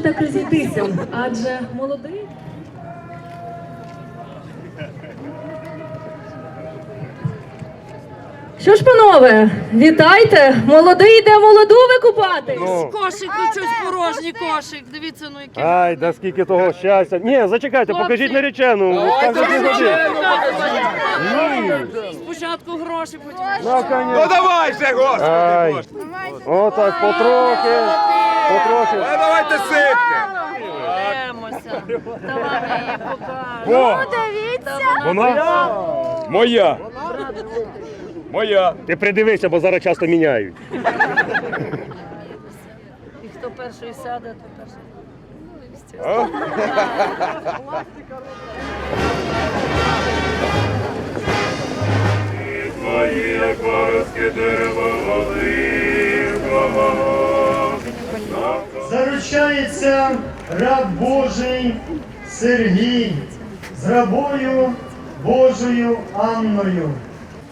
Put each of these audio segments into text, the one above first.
так розійтися? Адже молодий. Що ж, панове, вітайте! Молодий йде молоду викупати. Ну, Кошик, ну щось порожній кошик. Дивіться, ну який. ай, да скільки того щастя. Ні, зачекайте, Хлопці. покажіть наречену. Же. Спочатку гроші, потім. Ну, конечно. Ну давай господи! Ай, Господи. отак, потрохи, потрохи. Ну давайте сипте! Беремося. Давай її покажемо. О, вона? Моя! Моя! Ти придивися, бо зараз часто міняють. І хто перший сяде, то перший. А? Твої короткі дерева Заручається раб Божий Сергій з рабою Божою Анною.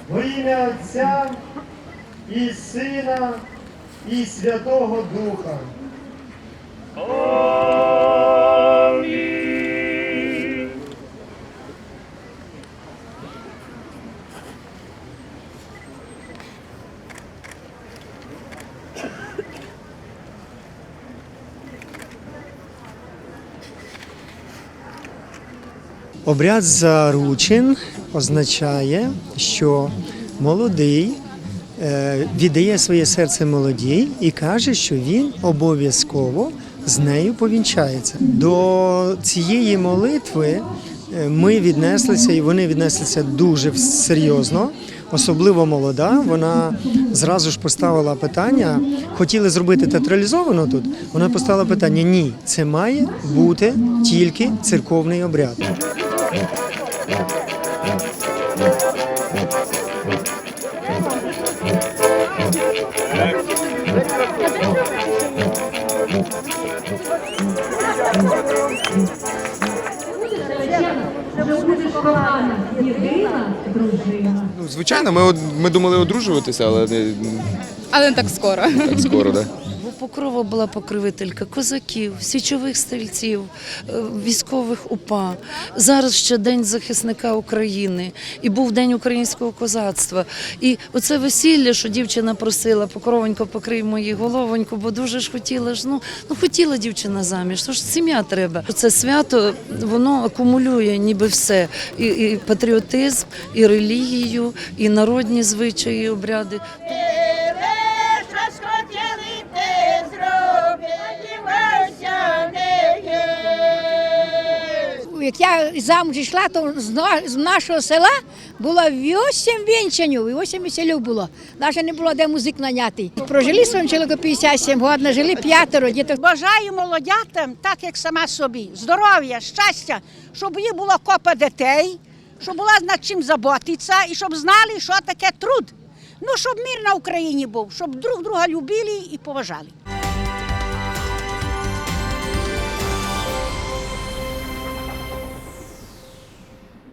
Во ім'я Отця і Сина і Святого Духа. Обряд заручин означає, що молодий е, віддає своє серце молодій і каже, що він обов'язково з нею повінчається. До цієї молитви ми віднеслися, і вони віднеслися дуже серйозно. Особливо молода, вона зразу ж поставила питання, хотіли зробити театралізовано тут. Вона поставила питання: ні, це має бути тільки церковний обряд. Будеш кохана, єдина дружина. Ну, звичайно, ми, од- ми думали одружуватися, але не Але не так скоро. так скоро, да? Покрова була покровителька козаків, січових стрільців, е, військових УПА. Зараз ще День захисника України, і був День українського козацтва. І оце весілля, що дівчина просила, покровонько покрий мою головоньку, бо дуже ж хотіла ж. Ну, ну хотіла дівчина заміж, то ж сім'я треба. Це свято воно акумулює ніби все. І, і патріотизм, і релігію, і народні звичаї, і обряди. Як я замуж йшла, то з нашого села було вісім вінчанів, і вісім веселів було. Навіть не було де музик наняти. Прожили своїм чоловіком 57 років, жили п'ятеро діток. Бажаю молодятам, так як сама собі, здоров'я, щастя, щоб їх було копа дітей, щоб була над чим заботитися і щоб знали, що таке труд. Ну, щоб мир на Україні був, щоб друг друга любили і поважали.